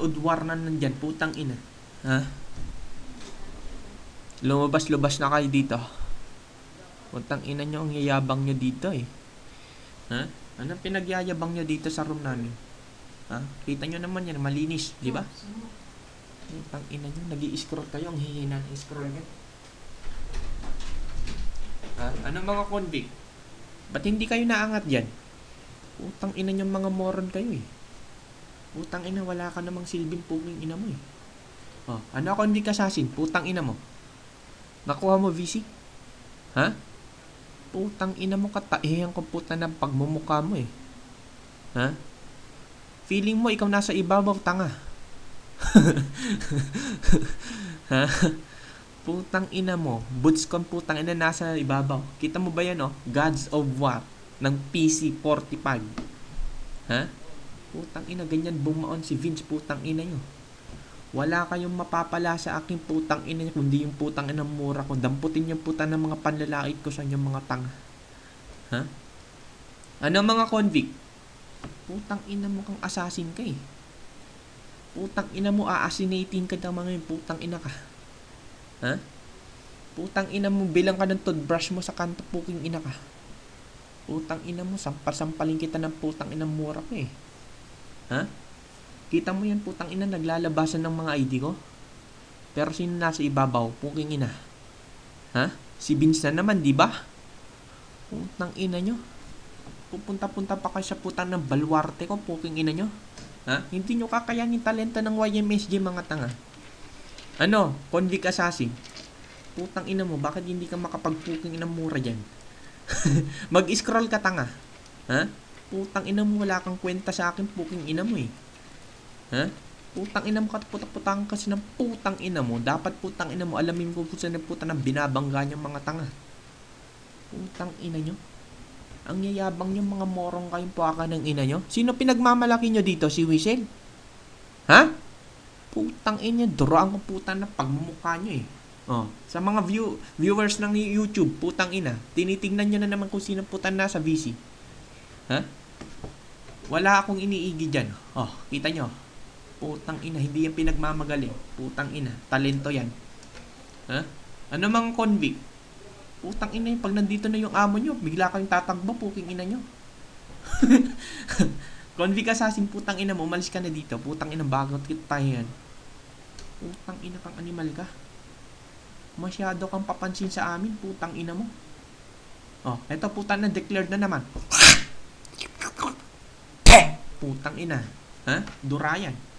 Udwar na nandyan, putang ina. Ha? Lumabas-lubas na kayo dito. Putang ina nyo, ang yayabang nyo dito eh. Ha? Anong pinagyayabang nyo dito sa room namin? Ha? Kita nyo naman yan, malinis, di ba? Putang ina nyo, nag scroll kayo, ang hihina scroll nyo. Ha? Anong mga convict? Ba't hindi kayo naangat dyan? Putang ina nyo mga moron kayo eh. Putang ina, wala ka namang silbing puging ina mo eh. Oh, ano ako hindi kasasin? Putang ina mo. Nakuha mo VC? Ha? Putang ina mo kataihan ko puta ng pagmumukha mo eh. Ha? Feeling mo ikaw nasa ibabaw tanga. ha? Putang ina mo. Boots kon putang ina nasa ibabaw. Kita mo ba yan oh? Gods of War ng PC45. Ha? Putang ina, ganyan bumaon si Vince, putang ina nyo. Wala kayong mapapala sa aking putang ina nyo, kundi yung putang ina mura ko. Damputin yung putang ng mga panlalait ko sa inyong mga tanga. Ha? Ano mga convict? Putang ina mo kang assassin ka eh. Putang ina mo, aasinating ka ng mga yun, putang ina ka. Ha? Putang ina mo, bilang ka ng toothbrush mo sa kanto, puking ina ka. Putang ina mo, sampal-sampalin kita ng putang ina mura ko eh. Ha? Kita mo yan, putang ina, naglalabasan ng mga ID ko? Pero sino nasa ibabaw? Puking ina. Ha? Si Vince na naman, di ba? Putang ina nyo. Pupunta-punta pa kayo sa putang ng balwarte ko, puking ina nyo. Ha? Hindi nyo kakayanin talento ng YMSG mga tanga. Ano? Convict assassin. Putang ina mo, bakit hindi ka makapagpuking ina mura dyan? Mag-scroll ka tanga. Ha? Putang ina mo, wala kang kwenta sa akin, puking ina mo eh. Ha? Putang ina mo, kataputak-putang kasi ng putang ina mo. Dapat putang ina mo, alamin ko kung saan ang putang ng binabangga niyang mga tanga. Putang ina nyo. Ang yayabang nyo, mga morong kayong puwaka ng ina nyo. Sino pinagmamalaki nyo dito? Si Whistle? Ha? Putang ina, duraan ko putang na pagmumukha nyo eh. Oh, sa mga view viewers ng YouTube, putang ina, tinitingnan nyo na naman kung sino putang nasa VC. Ha? Wala akong iniigi dyan. Oh, kita nyo. Putang ina, hindi yan pinagmamagaling. Putang ina, talento yan. Ha? Ano mga convict? Putang ina yun, pag nandito na yung amo nyo, bigla kayong tatakbo, puking ina nyo. convict assassin, putang ina mo, umalis ka na dito. Putang ina, bagot kita tayo yan. Putang ina kang animal ka. Masyado kang papansin sa amin, putang ina mo. Oh, eto putang na declared na naman. Putang ina. Ha? Durayan.